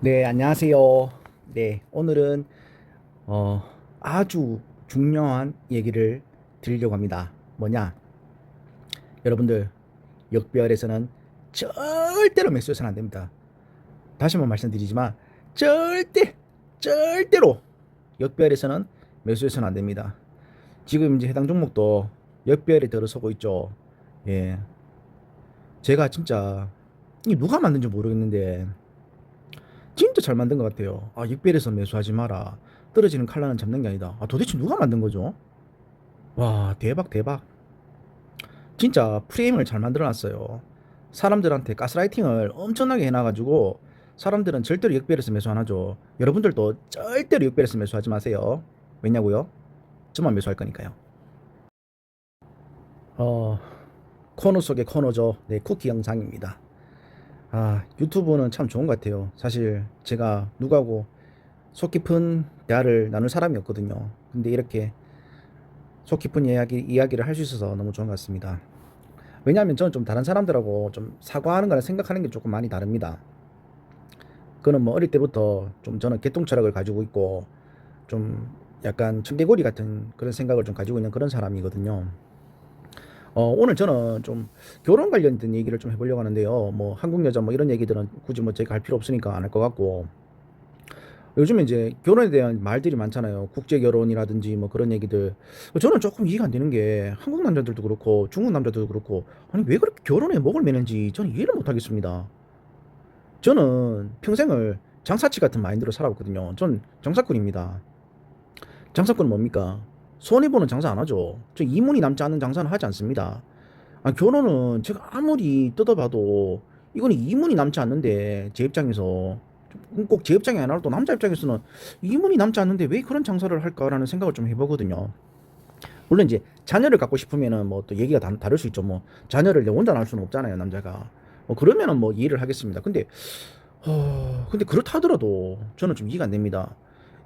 네, 안녕하세요. 네, 오늘은 어, 아주 중요한 얘기를 드리려고 합니다. 뭐냐? 여러분들, 역별에서는 절대로 매수해서는 안 됩니다. 다시 한번 말씀드리지만 절대 절대로 역별에서는 매수해서는 안 됩니다. 지금 이제 해당 종목도 역별에 들어서고 있죠. 예. 제가 진짜 이 누가 만든지 모르겠는데 진짜 잘 만든 것 같아요. 아, 육별에서 매수하지 마라. 떨어지는 칼라는 잡는 게 아니다. 아, 도대체 누가 만든 거죠? 와, 대박, 대박. 진짜 프레임을 잘 만들어 놨어요. 사람들한테 가스라이팅을 엄청나게 해놔가지고 사람들은 절대로 역별에서 매수 안 하죠. 여러분들도 절대로 역별에서 매수하지 마세요. 왜냐고요? 저만 매수할 거니까요. 어, 코너 속의 코너죠. 네, 쿠키 영상입니다. 아, 유튜브는 참 좋은 것 같아요. 사실 제가 누구하고 속 깊은 대화를 나눌 사람이었거든요. 근데 이렇게 속 깊은 이야기, 이야기를 할 수 있어서 너무 좋은 것 같습니다. 왜냐하면 저는 좀 다른 사람들하고 좀 사과하는 거나 생각하는 게 조금 많이 다릅니다. 그는 뭐 어릴 때부터 좀 저는 개똥 철학을 가지고 있고 좀 약간 청개구리 같은 그런 생각을 좀 가지고 있는 그런 사람이거든요. 어, 오늘 저는 좀 결혼 관련된 얘기를 좀 해보려고 하는데요. 뭐 한국 여자 뭐 이런 얘기들은 굳이 뭐 제가 할 필요 없으니까 안 할 것 같고 요즘에 이제 결혼에 대한 말들이 많잖아요. 국제 결혼이라든지 뭐 그런 얘기들. 저는 조금 이해가 안 되는 게 한국 남자들도 그렇고 중국 남자들도 그렇고 아니 왜 그렇게 결혼에 목을 매는지 저는 이해를 못 하겠습니다. 저는 평생을 장사치 같은 마인드로 살아왔거든요. 전 장사꾼입니다. 장사꾼은 뭡니까? 손해보는 장사 안 하죠. 저 이문이 남지 않는 장사는 하지 않습니다. 아, 결혼은 제가 아무리 뜯어봐도 이거는 이문이 남지 않는데 제 입장에서 꼭 제 입장이 아니라 또 남자 입장에서는 이문이 남지 않는데 왜 그런 장사를 할까라는 생각을 좀 해보거든요. 물론 이제 자녀를 갖고 싶으면은 뭐 또 얘기가 다, 다를 수 있죠. 뭐 자녀를 내 혼자 낳을 수는 없잖아요, 남자가. 뭐 그러면은 뭐 이해를 하겠습니다. 근데 어, 근데 그렇다 하더라도 저는 좀 이해가 안 됩니다.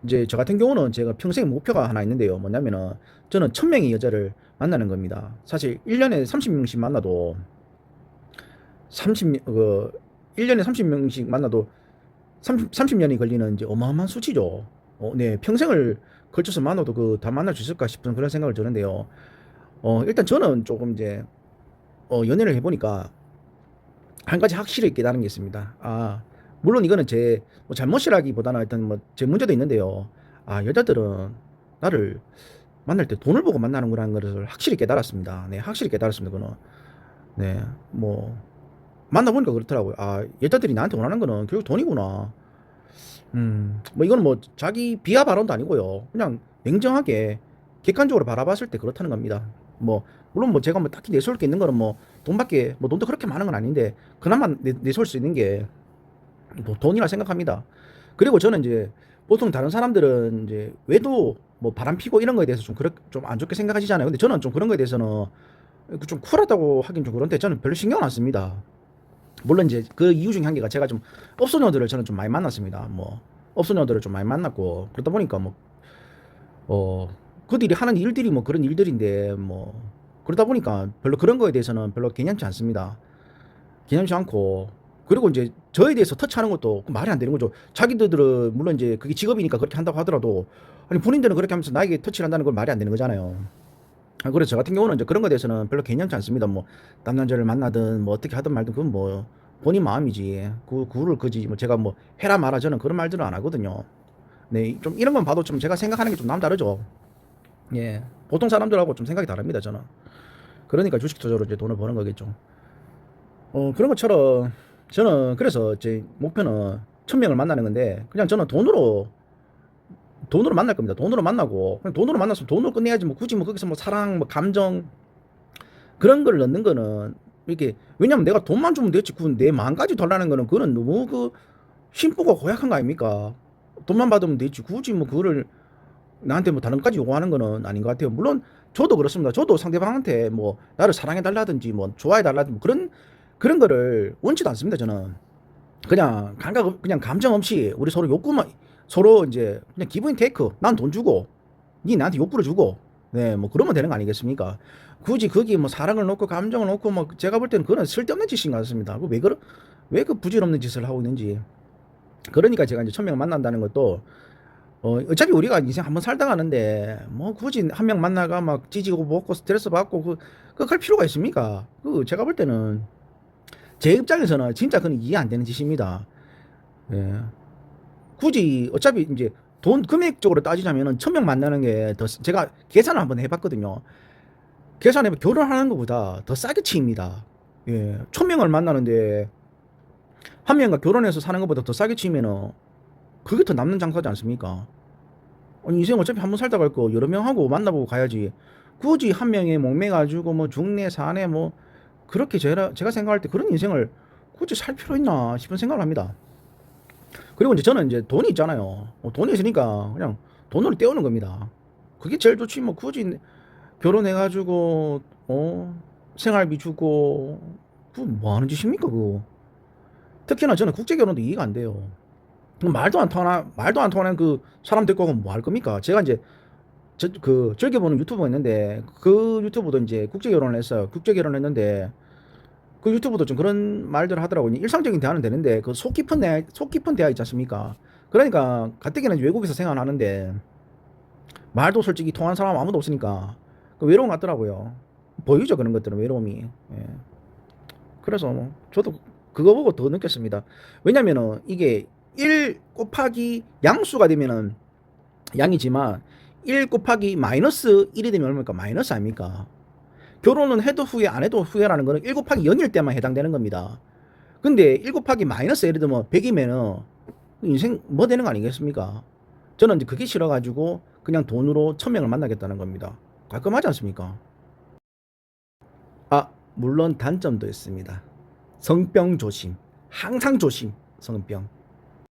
이제 저 같은 경우는 제가 평생 목표가 하나 있는데요. 뭐냐면은 저는 천 명의 여자를 만나는 겁니다. 사실 1년에 30명씩 만나도 30, 그, 1년에 30명씩 만나도 30, 30년이 걸리는 이제 어마어마한 수치죠. 어, 네, 평생을 걸쳐서 만나도 그 다 만날 수 있을까 싶은 그런 생각을 드는데요. 어, 일단 저는 조금 이제, 어, 연애를 해보니까 한 가지 확실히 깨달은 게 있습니다. 아, 물론 이거는 제 뭐 잘못이라기보다는 일단 뭐 제 문제도 있는데요. 아, 여자들은 나를 만날 때 돈을 보고 만나는구나는 것을 확실히 깨달았습니다. 네, 확실히 깨달았습니다. 그거는. 네, 뭐, 만나보니까 그렇더라고요. 아, 여자들이 나한테 원하는 거는 결국 돈이구나. 음, 뭐 이거는 뭐 자기 비하 발언도 아니고요. 그냥 냉정하게 객관적으로 바라봤을 때 그렇다는 겁니다. 뭐, 물론 뭐 제가 뭐 딱히 내세울 게 있는 거는 뭐 돈밖에, 뭐 돈도 그렇게 많은 건 아닌데, 그나마 내, 내세울 수 있는 게뭐 돈이라 생각합니다. 그리고 저는 이제 보통 다른 사람들은 이제 외도 뭐 바람 피고 이런 거에 대해서 좀 그렇 좀안 좋게 생각하시잖아요. 근데 저는 좀 그런 거에 대해서는 그좀 쿨하다고 하긴 좀 그런데 저는 별로 신경 안 씁니다. 물론 이제 그 이유 중에 한 개가 제가 좀 업소녀들을 저는 좀 많이 만났습니다. 뭐 업소녀들을 좀 많이 만났고 그러다 보니까 뭐 어 그들이 하는 일들이 뭐 그런 일들인데 뭐 그러다 보니까 별로 그런 거에 대해서는 별로 개념치 않습니다. 개념치 않고 그리고 이제 저에 대해서 터치하는 것도 말이 안 되는 거죠. 자기들은 물론 이제 그게 직업이니까 그렇게 한다고 하더라도 아니 본인들은 그렇게 하면서 나에게 터치를 한다는 건 말이 안 되는 거잖아요. 아, 그래서 저 같은 경우는 이제 그런 거에 대해서는 별로 개념치 않습니다. 뭐 남남자를 만나든 뭐 어떻게 하든 말든 그건 뭐 본인 마음이지. 그 그를 그지 뭐 제가 뭐 해라 마라 저는 그런 말들은 안 하거든요. 네, 좀 이런 건 봐도 좀 제가 생각하는 게 좀 남다르죠. 예, 보통 사람들하고 좀 생각이 다릅니다. 저는. 그러니까 주식 투자로 이제 돈을 버는 거겠죠. 어 그런 것처럼 저는 그래서 제 목표는 천 명을 만나는 건데 그냥 저는 돈으로 돈으로 만날 겁니다. 돈으로 만나고 그냥 돈으로 만나서 돈으로 끝내야지 뭐 굳이 뭐 거기서 뭐 사랑 뭐 감정 그런 걸 넣는 거는 이렇게 왜냐면 내가 돈만 주면 됐지 그내 마음까지 달라는 거는 그거는 너무 그 심보가 고약한 거 아닙니까? 돈만 받으면 되지 굳이 뭐 그거를 나한테 뭐 다른 까지 요구하는 거는 아닌 것 같아요. 물론 저도 그렇습니다. 저도 상대방한테 뭐 나를 사랑해 달라든지 뭐 좋아해 달라든지 뭐 그런 그런 거를 원치도 않습니다. 저는 그냥 감각 없- 그냥 감정 없이 우리 서로 욕구만 서로 이제 그냥 기분 테이크 난 돈 주고 니 나한테 욕구를 주고 네 뭐 그러면 되는 거 아니겠습니까? 굳이 거기 뭐 사랑을 놓고 감정을 놓고 뭐 제가 볼 때는 그건 쓸데없는 짓인 것 같습니다. 그왜 그러 왜그 부질없는 짓을 하고 있는지 그러니까 제가 이제 천명 만난다는 것도 어, 어차피 우리가 인생 한번 살다 가는데 뭐 굳이 한 명 만나가 막 찌지고 먹고 스트레스 받고 그, 그갈 필요가 있습니까? 그 제가 볼 때는 제 입장에서는 진짜 그건 이해 안 되는 짓입니다. 예. 굳이 어차피 이제 돈 금액적으로 따지자면은 천 명 만나는 게 더 제가 계산을 한번 해봤거든요. 계산해 결혼하는 것보다 더 싸게 치입니다. 예, 천 명을 만나는데 한 명과 결혼해서 사는 것보다 더 싸게 치면은 그게 더 남는 장사지 않습니까? 아니, 인생 어차피 한 번 살다 갈 거 여러 명 하고 만나보고 가야지. 굳이 한 명에 목매가지고 뭐 중내 사내 뭐 그렇게 제가 제가 생각할 때 그런 인생을 굳이 살 필요 있나 싶은 생각을 합니다. 그리고 이제 저는 이제 돈이 있잖아요. 어, 돈이 있으니까 그냥 돈으로 때우는 겁니다. 그게 제일 좋지 뭐 굳이 결혼해가지고 어 생활비 주고 그뭐 하는 짓입니까 그거. 특히나 저는 국제 결혼도 이해가 안 돼요. 말도 안 통하나 말도 안 통하는 그 사람 데리고 가면 뭐 할 겁니까? 제가 이제 저, 그 즐겨보는 유튜브가 있는데 그 유튜브도 이제 국제 결혼을 했어요. 국제 결혼을 했는데 그 유튜브도 좀 그런 말들을 하더라고요. 일상적인 대화는 되는데 그 속 깊은 대화, 속 깊은 대화 있지 않습니까? 그러니까 가뜩이나 외국에서 생활하는데 말도 솔직히 통하는 사람 아무도 없으니까 그 외로움 같더라고요. 보이죠 그런 것들은 외로움이. 예. 그래서 뭐 저도 그거 보고 더 느꼈습니다. 왜냐면은 이게 1 곱하기 양수가 되면은 양이지만 1 곱하기 마이너스 1이 되면 얼마입니까? 마이너스 아닙니까? 결혼은 해도 후회 안 해도 후회라는 거는 1 곱하기 0일 때만 해당되는 겁니다. 근데 1 곱하기 마이너스 예를 들면 100이면은 인생 뭐 되는 거 아니겠습니까? 저는 이제 그게 싫어가지고 그냥 돈으로 천명을 만나겠다는 겁니다. 깔끔하지 않습니까? 아, 물론 단점도 있습니다. 성병 조심. 항상 조심. 성병.